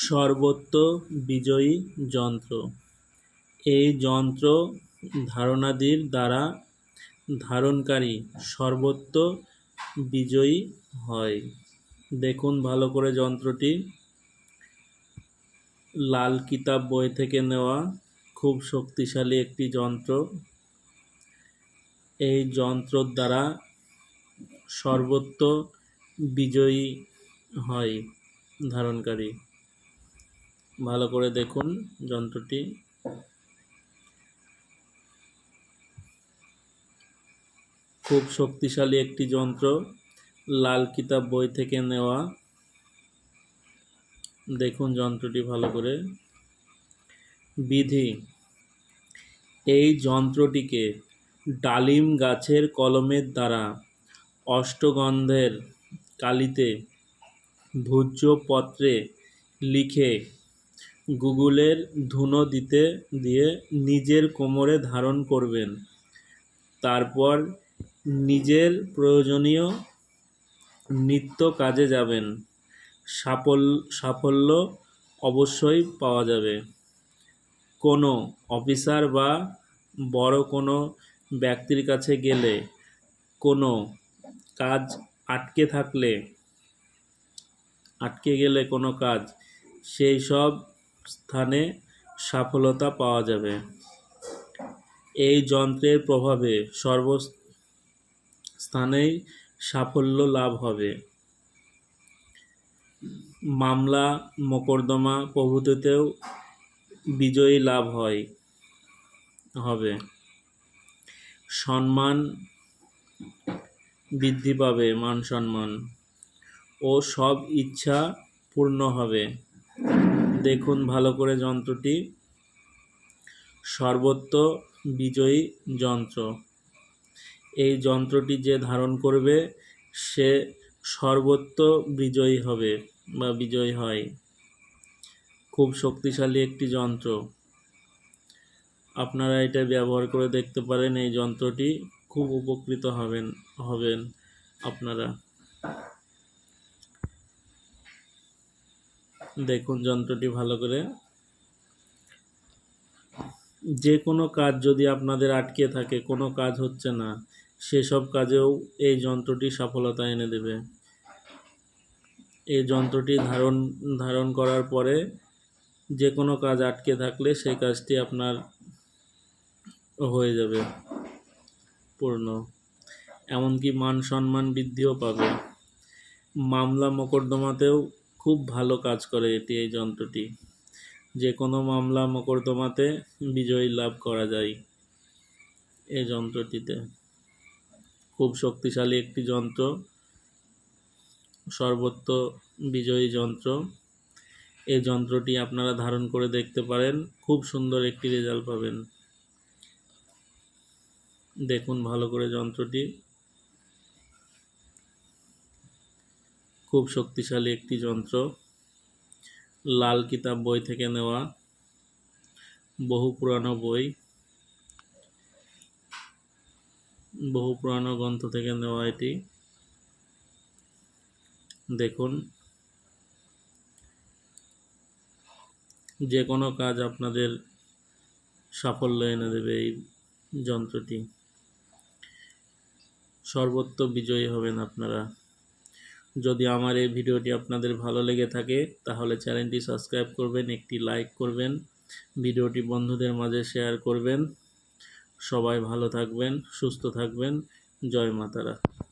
সর্বত্র বিজয়ী যন্ত্র। এই যন্ত্র ধারণাদির দ্বারা ধারণকারী সর্বত্র বিজয়ী হয়। দেখুন ভালো করে যন্ত্রটি। লাল কিতাব বই থেকে নেওয়া খুব শক্তিশালী একটি যন্ত্র। এই যন্ত্রর দ্বারা সর্বত্র বিজয়ী হয় ধারণকারী। ভালো করে দেখুন যন্ত্রটি। খুব শক্তিশালী একটি যন্ত্র, লাল কিতাব বই থেকে নেওয়া। দেখুন যন্ত্রটি ভালো করে। বিধি, এই যন্ত্রটিকে ডালিম গাছের কলমের দ্বারা অষ্টগন্ধের কালিতে ভূজ্য পত্রে লিখে গুগলের ধুনো দিতে দিয়ে নিজের কোমরে ধারণ করবেন। তারপর নিজের প্রয়োজনীয় নিত্য কাজে যাবেন। সাফল সাফল্য অবশ্যই পাওয়া যাবে। কোনো অফিসার বা বড় কোনো ব্যক্তির কাছে গেলে কোনো কাজ আটকে থাকলে, আটকে গেলে কোনো কাজ, সেই সব স্থানে সফলতা পাওয়া যাবে। এই যন্ত্রের প্রভাবে সর্ব স্থানেই সাফল্য লাভ হবে। মামলা, মোকদ্দমা প্রভৃতিতেও বিজয়ী লাভ হয়, হবে। সম্মান বৃদ্ধি পাবে, মান সম্মান। ও সব ইচ্ছা পূর্ণ হবে। দেখুন ভালো করে যন্ত্রটি। সর্বত্র বিজয়ী যন্ত্র। এই যন্ত্রটি যে ধারণ করবে, সে সর্বত্র বিজয়ী হবে বা বিজয়ী হয়। খুব শক্তিশালী একটি যন্ত্র। আপনারা এটা ব্যবহার করে দেখতে পারেন, এই যন্ত্রটি খুব উপকৃত হবেন হবেন আপনারা। দেখুন যন্ত্রটি ভালো করে। যে কোনো কাজ যদি আপনাদের আটকে থাকে, কোনো কাজ হচ্ছে না, সেসব কাজেও এই যন্ত্রটি সফলতা এনে দেবে। এই যন্ত্রটি ধারণ ধারণ করার পরে যে কোনো কাজ আটকে থাকলে সেই কাজটি আপনার হয়ে যাবে পূর্ণ। এমনকি মান সম্মান বৃদ্ধিও পাবে। মামলা মোকদ্দমাতেও খুব ভালো কাজ করে এটি, এই যন্ত্রটি। যে কোনো মামলা মোকদ্দমাতে বিজয়ী লাভ করা যায় এই যন্ত্রটিতে। খুব শক্তিশালী একটি যন্ত্র সর্বত্র বিজয়ী যন্ত্র। এই যন্ত্রটি আপনারা ধারণ করে দেখতে পারেন, খুব সুন্দর একটি রেজাল্ট পাবেন। দেখুন ভালো করে যন্ত্রটি। খুব শক্তিশালী একটি যন্ত্র। লাল কিতাব বই থেকে নেওয়া। বহু পুরানো বই। বহু পুরানো গ্রন্থ থেকে নেওয়া এটি। দেখুন। যে কোনো কাজ আপনাদের সাফল্য এনে দেবে এই যন্ত্রটি। সর্বত্র বিজয়ী হবেন আপনারা। যদি আমার এই ভিডিওটি আপনাদের ভালো লেগে থাকে, তাহলে চ্যানেলটি সাবস্ক্রাইব করবেন, একটি লাইক করবেন, ভিডিওটি বন্ধুদের মাঝে শেয়ার করবেন। সবাই ভালো থাকবেন, সুস্থ থাকবেন। জয় মাতারা।